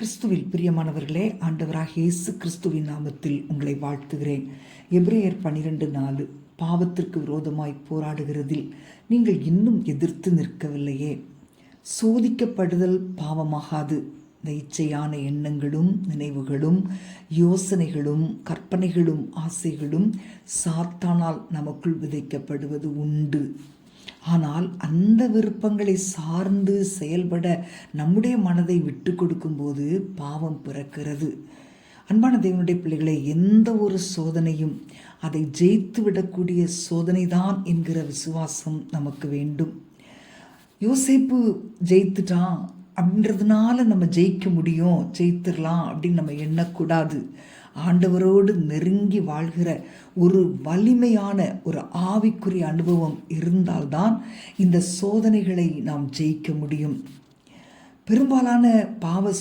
கிறிஸ்துவில் பிரியமானவர்களே ஆண்டவராக இயேசு கிறிஸ்துவின் நாமத்தில் உங்களை வாழ்த்துகிறேன். எப்ரேயர் பனிரெண்டு நாலு பாவத்திற்கு விரோதமாய் போராடுகிறதில் நீங்கள் இன்னும் எதிர்த்து நிற்கவில்லையே. சோதிக்கப்படுதல் பாவமாகாது. இந்த இச்சையான எண்ணங்களும் நினைவுகளும் யோசனைகளும் கற்பனைகளும் ஆசைகளும் சாத்தானால் நமக்குள் விதைக்கப்படுவது உண்டு. ஆனால் அந்த விருப்பங்களை சார்ந்து செயல்பட நம்முடைய மனதை விட்டு கொடுக்கும்போது பாவம் பிறக்கிறது. அன்பான தேவனுடைய பிள்ளைகளை எந்த ஒரு சோதனையும் அதை ஜெயித்து விடக்கூடிய சோதனைதான் என்கிற விசுவாசம் நமக்கு வேண்டும். யோசிப்பு ஜெயித்துட்டான் அப்படின்றதுனால நம்ம ஜெயிக்க முடியும் ஜெயித்துடலாம் அப்படின்னு நம்ம எண்ணக்கூடாது. ஆண்டவரோடு நெருங்கி வாழ்கிற ஒரு வலிமையான ஒரு ஆவிக்குரிய அனுபவம் இருந்தால்தான் இந்த சோதனைகளை நாம் ஜெயிக்க முடியும். பெரும்பாலான பாவ